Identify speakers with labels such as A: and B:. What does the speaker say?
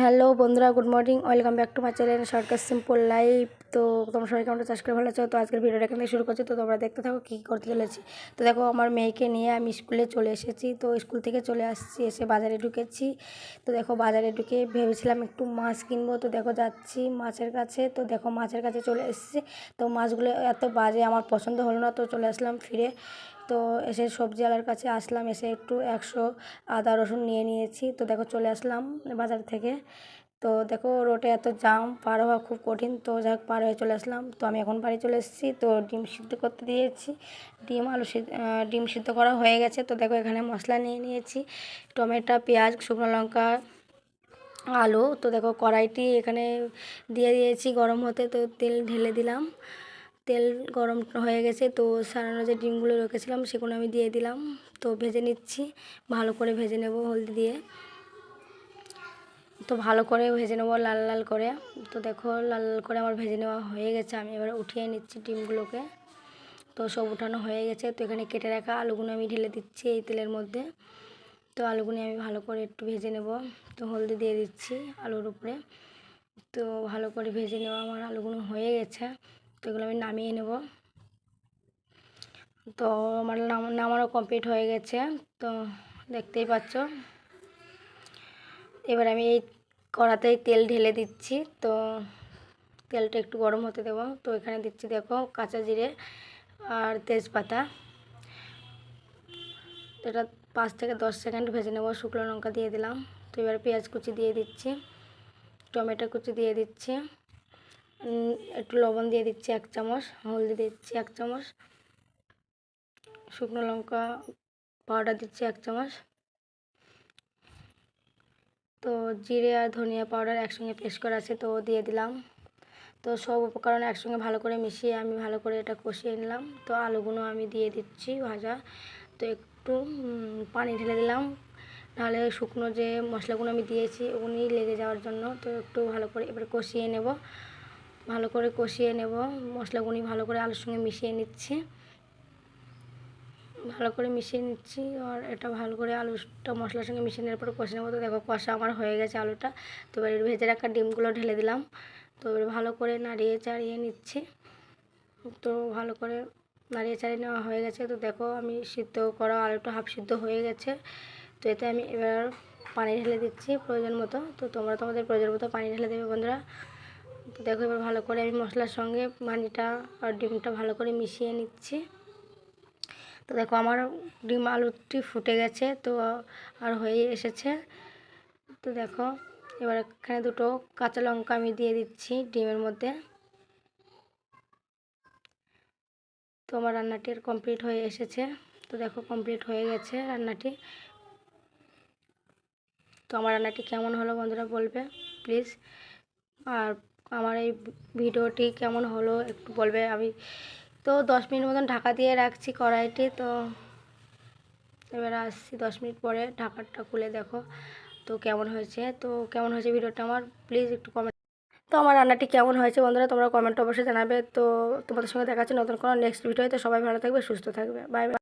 A: Hello বন্ধুরা good morning welcome back to my channel Sarkar simple life তো তোমরা সবাই কেমন চাষ করে ভালো আছো। তো আজকের ভিডিওটা এখান থেকে শুরু করছি। তো তোমরা দেখতে থাকো কী কী করতে চলেছি। তো দেখো, আমার মেয়েকে নিয়ে আমি স্কুলে চলে এসেছি। তো স্কুল থেকে চলে আসছি, এসে বাজারে ঢুকেছি। তো দেখো, বাজারে ঢুকে ভেবেছিলাম একটু মাছ কিনবো। তো দেখো, যাচ্ছি মাছের কাছে। তো দেখো, মাছের কাছে চলে এসেছি। তো মাছগুলো এত বাজে, আমার পছন্দ হলো না। তো চলে আসলাম ফিরে। তো এসে সবজিওয়ালার কাছে আসলাম, এসে একটু একশো আদা রসুন নিয়ে নিয়েছি। তো দেখো চলে আসলাম বাজার থেকে। তো দেখো রোডে এত জাম, পার হওয়া খুব কঠিন। তো যাক, পার হয়ে চলে আসলাম। তো আমি এখন বাড়ি চলে এসেছি। তো ডিম সিদ্ধ করতে দিয়েছি। ডিম, আলু সিদ্ধ ডিম সিদ্ধ করা হয়ে গেছে। তো দেখো এখানে মশলা নিয়ে নিয়েছি। টমেটো, পেঁয়াজ, শুকনো লঙ্কা, আলু। তো দেখো কড়াইটি এখানে দিয়ে দিয়েছি গরম হতে। তো তেল ঢেলে দিলাম। তেল গরম হয়ে গেছে, তো সারানো যে ডিমগুলো রেখেছিলাম সেগুলো আমি দিয়ে দিলাম। তো ভেজে নিচ্ছি, ভালো করে ভেজে নেব হলদি দিয়ে। তো ভালো করে ভেজে নেব লাল লাল করে। তো দেখো লাল লাল করে আমার ভেজে নেওয়া হয়ে গেছে, আমি এবার উঠিয়ে নিচ্ছি ডিমগুলোকে। তো সব উঠানো হয়ে গেছে, তো এখানে কেটে রাখা আলুগুলো আমি ঢেলে দিচ্ছি এই তেলের মধ্যে। তো আলুগুলো আমি ভালো করে একটু ভেজে নেব। তো হলদি দিয়ে দিচ্ছি আলুর উপরে। তো ভালো করে ভেজে নেওয়া আমার আলুগুলো হয়ে গেছে। তো এগুলো আমি নামিয়ে নেব। তো আমার নামানো কমপ্লিট হয়ে গেছে। তো দেখতেই পাচ্ছ। এবার আমি এই কড়াতেই তেল ঢেলে দিচ্ছি। তো তেলটা একটু গরম হতে দেবো। তো এখানে দিচ্ছি দেখো কাঁচা জিরে আর তেজপাতা। এটা পাঁচ থেকে দশ সেকেন্ড ভেজে নেব। শুকনো লঙ্কা দিয়ে দিলাম। তো এবার পেঁয়াজ কুচি দিয়ে দিচ্ছি। টমেটো কুচি দিয়ে দিচ্ছি। একটু লবণ দিয়ে দিচ্ছি এক চামচ, হলদি দিচ্ছি এক চামচ, শুকনো লঙ্কা পাউডার দিচ্ছি এক চামচ। তো জিরে আর ধনিয়া পাউডার একসঙ্গে পেস্ট করা আছে, তো দিয়ে দিলাম। তো সব উপকরণ একসঙ্গে ভালো করে মিশিয়ে আমি ভালো করে এটা কষিয়ে নিলাম। তো আলুগুলো আমি দিয়ে দিচ্ছি ভাজা। তো একটু পানি ঢেলে দিলাম। নাহলে শুকনো যে মশলাগুলো আমি দিয়েছি ওগুলি লেগে যাওয়ার জন্য। তো একটু ভালো করে এবার কষিয়ে নেব। ভালো করে কষিয়ে নেব। মশলাগুলি ভালো করে আলুর সঙ্গে মিশিয়ে নিচ্ছি। ভালো করে মিশিয়ে নিচ্ছি আর এটা ভালো করে আলুটা মশলার সঙ্গে মিশিয়ে নেওয়ার পরে কষে নেব। তো দেখো কষা আমার হয়ে গেছে আলুটা। তো এবার ভেজে রাখা ডিমগুলো ঢেলে দিলাম। তো এবার ভালো করে নাড়িয়ে চাড়িয়ে নিচ্ছি। তো ভালো করে নাড়িয়ে চাড়িয়ে নেওয়া হয়ে গেছে। তো দেখো আমি সিদ্ধ করা আলুটা হাফ সিদ্ধ হয়ে গেছে। তো এতে আমি এবার পানি ঢেলে দিচ্ছি প্রয়োজন মতো। তো তোমরা তোমাদের প্রয়োজন মতো পানি ঢেলে দেবে বন্ধুরা। দেখো এবার ভালো করে আমি মশলার সঙ্গে পানিটা আর ডিমটা ভালো করে মিশিয়ে নিচ্ছি। তো দেখো আমার ডিম আলুটি ফুটে গেছে, তো আর হয়ে এসেছে। তো দেখো এবার এখানে দুটো কাঁচা লঙ্কা আমি দিয়ে দিচ্ছি ডিমের মধ্যে। তো আমার রান্নাটি আর কমপ্লিট হয়ে এসেছে। তো দেখো কমপ্লিট হয়ে গেছে রান্নাটি। তো আমার রান্নাটি কেমন হলো বন্ধুরা বলবে, প্লিজ। আর আমার এই ভিডিওটি কেমন হলো একটু বলবে। আমি তো দশ মিনিট মতন ঢাকা দিয়ে রাখছি কড়াইটি, তো এবার আসছি দশ মিনিট পরে ঢাকাটা খুলে দেখো তো কেমন হয়েছে। তো কেমন হয়েছে ভিডিওটা আমার প্লিজ একটু কমেন্ট তো আমার রান্নাটি কেমন হয়েছে বন্ধুরা তোমরা কমেন্ট অবশ্যই জানাবে। তো তোমাদের সঙ্গে দেখা যাচ্ছে নতুন কোনো নেক্সট ভিডিও তো। সবাই ভালো থাকবে, সুস্থ থাকবে। Bye bye